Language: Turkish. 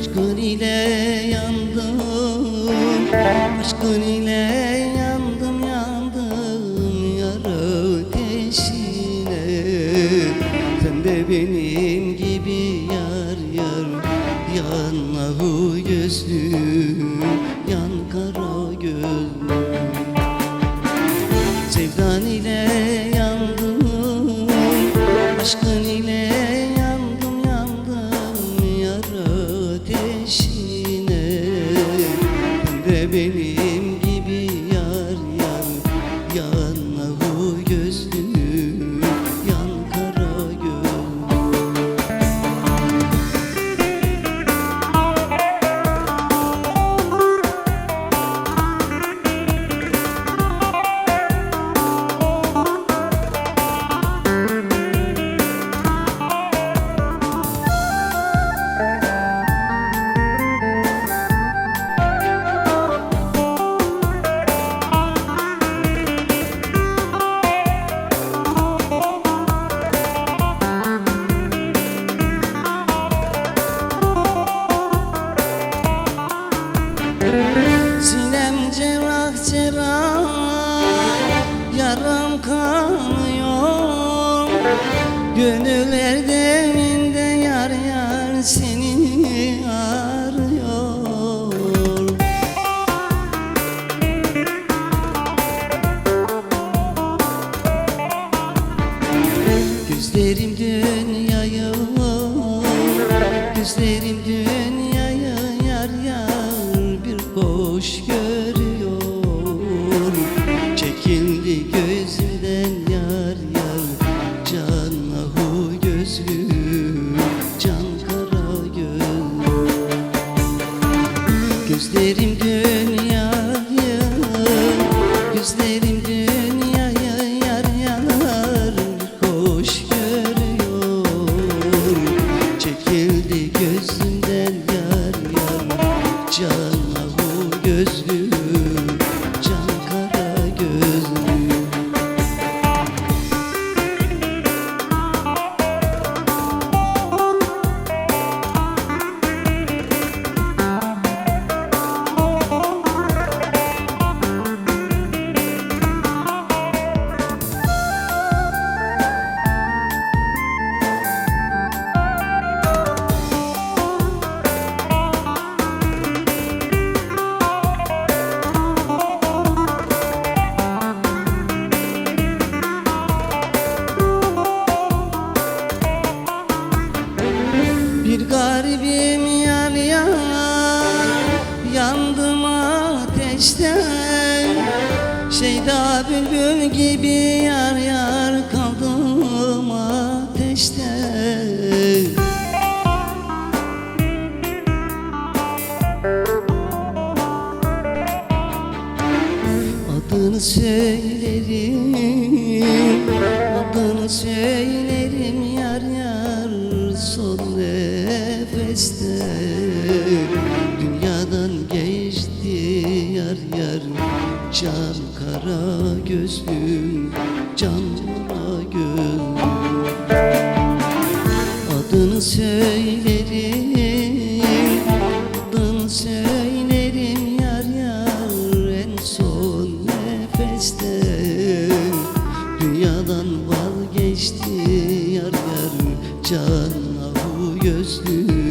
Aşkın ile yandım Aşkın ile yandım yandım Yar ateşine Sen de benim gibi yar yar Yan ahu gözlüm Yan kara gözlüm. Sevdan ile yandım Aşkın ile Gönül erdeminde yar yar seni arıyor. Gözlerim dünyayı Gözlerim dünyayı yar yar bir hoş görüyor Can Şeyda bülbül gibi yar yar Kaldım ateşte. Adını söylerim Adını söylerim yar yar Son nefeste. Dünyadan geçti yar yar Can kara gözlüm Can kara gözlüm Adını söylerim Adını söylerim yar yar. En son nefeste Dünyadan vazgeçti yar yar. Can kara gözlüm